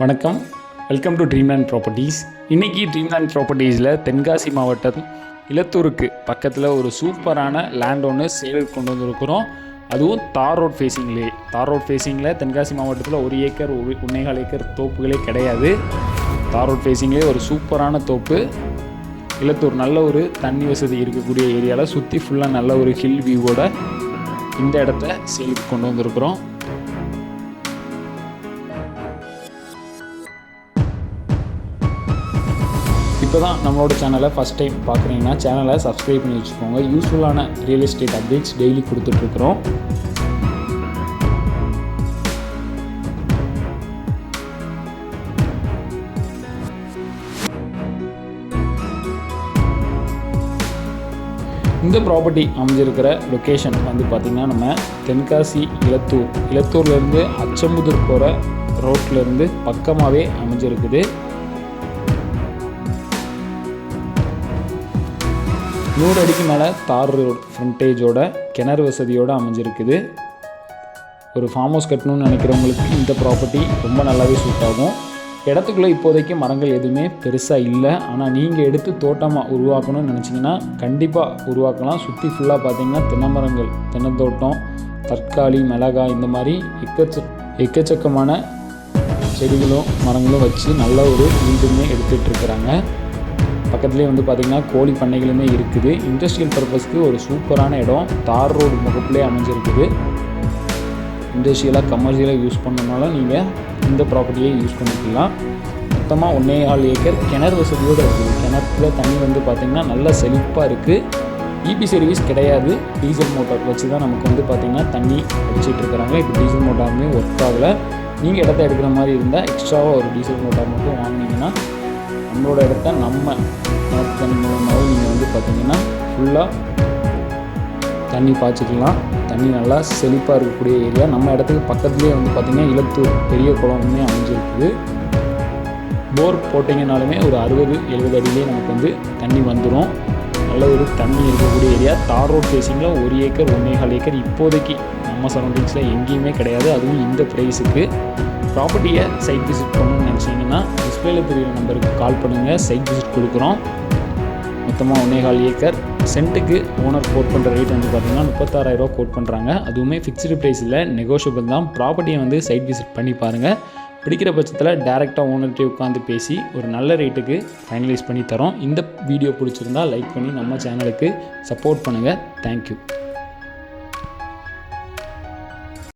வணக்கம். Welcome to Dreamland properties இன்றைக்கி Dreamland ப்ராப்பர்ட்டிஸில் தென்காசி மாவட்டம் இலத்தூருக்கு பக்கத்தில் ஒரு சூப்பரான லேண்ட் ஒன்று சேலுக்கு கொண்டு வந்திருக்கிறோம். அதுவும் தார் ரோட் ஃபேஸிங்லேயே தார் ரோட் ஃபேஸிங்கில் தென்காசி மாவட்டத்தில் ஒரு ஏக்கர் ஒரு ஒன்னேகால் ஏக்கர் தோப்புகளே கிடையாது. தார் ரோட் ஃபேஸிங்லேயே ஒரு சூப்பரான தோப்பு. இலத்தூர் நல்ல ஒரு தண்ணி வசதி இருக்கக்கூடிய ஏரியாவில் சுற்றி ஃபுல்லாக நல்ல ஒரு ஹில் வியூவோட இந்த இடத்த சேலுக்கு கொண்டு வந்திருக்கிறோம். இப்போ தான் நம்மளோட சேனலை ஃபஸ்ட் டைம் பார்க்குறீங்கன்னா சேனலை சப்ஸ்கிரைப் பண்ணி வச்சுக்கோங்க. யூஸ்ஃபுல்லான ரியல் எஸ்டேட் அப்டேட்ஸ் டெய்லி கொடுத்துட்ருக்குறோம். இந்த ப்ராப்பர்ட்டி அமைஞ்சிருக்கிற லொக்கேஷன் வந்து பார்த்திங்கன்னா நம்ம தென்காசி இலத்தூர் இலத்தூர்லேருந்து அச்சமுதூர் போகிற ரோட்லேருந்து பக்கமாகவே அமைஞ்சிருக்குது. நூறு அடிக்கு மேலே தார் ரோடு ஃப்ரண்டேஜோட கிணறு வசதியோடு அமைஞ்சிருக்குது. ஒரு ஃபார்ம் ஹவுஸ் கட்டணும்னு நினைக்கிறவங்களுக்கு இந்த ப்ராப்பர்ட்டி ரொம்ப நல்லாவே சூட் ஆகும். இடத்துக்குள்ளே இப்போதைக்கு மரங்கள் எதுவுமே பெருசாக இல்லை. ஆனால் நீங்கள் எடுத்து தோட்டமாக உருவாக்கணும்னு நினச்சிங்கன்னா கண்டிப்பாக உருவாக்கலாம். சுற்றி ஃபுல்லாக பார்த்தீங்கன்னா தென்னை மரங்கள் தென்னந்தோட்டம் தற்காலி மிளகாய் இந்த மாதிரி எக்கச்ச எக்கச்சக்கமான செடிகளும் மரங்களும் வச்சு நல்ல ஒரு வீடுமே எடுத்துகிட்டு இருக்கிறாங்க. பக்கத்துலேயே வந்து பார்த்திங்கன்னா கோழி பண்ணைகளுமே இருக்குது. இண்டஸ்ட்ரியல் பர்பஸ்க்கு ஒரு சூப்பரான இடம். தார் ரோடு முகப்புலேயே அமைஞ்சிருக்குது. இண்டஸ்ட்ரியலாக கமர்ஷியலாக யூஸ் பண்ணனால நீங்கள் இந்த ப்ராப்பர்ட்டியை யூஸ் பண்ணிக்கலாம். மொத்தமாக ஒன்றே ஆள் ஏக்கர் கிணறு வசதியோடு இருக்குது. கிணத்துல தண்ணி வந்து பார்த்திங்கன்னா நல்லா செழிப்பாக இருக்குது இபி சர்வீஸ் கிடையாது. டீசல் மோட்டார் வச்சு தான் நமக்கு வந்து பார்த்திங்கன்னா தண்ணி அடிச்சிட்டு இருக்கிறாங்க. இப்போ டீசல் மோட்டாருமே ஒர்க் ஆகலை. நீங்கள் இடத்த எடுக்கிற மாதிரி இருந்தால் எக்ஸ்ட்ராவாக ஒரு டீசல் மோட்டார் மட்டும் வாங்கினீங்கன்னா நம்மளோட இடத்த நம்ம கிணத்து தண்ணி மூலமாகவும் நீங்கள் வந்து பார்த்தீங்கன்னா ஃபுல்லாக தண்ணி பாய்ச்சிக்கலாம். தண்ணி நல்லா செழிப்பாக இருக்கக்கூடிய ஏரியா நம்ம இடத்துக்கு பக்கத்துலேயே வந்து பார்த்திங்கன்னா இலத்தூர் பெரிய குளமுமே அமைஞ்சிருக்குது. போர் போட்டிங்கனாலுமே ஒரு அறுபது எழுபது அடியிலே நமக்கு வந்து தண்ணி வந்துடும் நல்ல ஒரு தண்ணி இருக்கக்கூடிய ஏரியா தார் ரோட் ஃபேஸிங்கில் ஒரு ஏக்கர் ஒன்றேகால் ஏக்கர் இப்போதைக்கு நம்ம சரௌண்டிங்ஸில் எங்கேயுமே கிடையாது. அதுவும் இந்த ப்ரைஸுக்கு ப்ராப்பர்ட்டியை சைட் விசிட் பண்ணணும்னு நினச்சிங்கன்னா டிஸ்பிளேல தெரியுற நம்பருக்கு கால் பண்ணுங்கள் சைட் விசிட் கொடுக்குறோம். மொத்தமாக ஒன்னேகால் ஏக்கர். சென்ட்டுக்கு ஓனர் கோட் பண்ணுற ரேட் வந்து பார்த்திங்கன்னா முப்பத்தாறாயிரரூவா கோட் பண்ணுறாங்க அதுவுமே ஃபிக்ஸ்டு ப்ரைஸில் நெகோஷியபிள் தான். ப்ராப்பர்ட்டியை வந்து சைட் விசிட் பண்ணி பாருங்கள் பிடிக்கிற பட்சத்தில் டேரெக்டாக ஓனர்கிட்டே உட்காந்து பேசி ஒரு நல்ல ரேட்டுக்கு ஃபைனலைஸ் பண்ணி தரோம். இந்த வீடியோ பிடிச்சிருந்தா லைக் பண்ணி நம்ம சேனலுக்கு சப்போர்ட் பண்ணுங்கள் தேங்க்யூ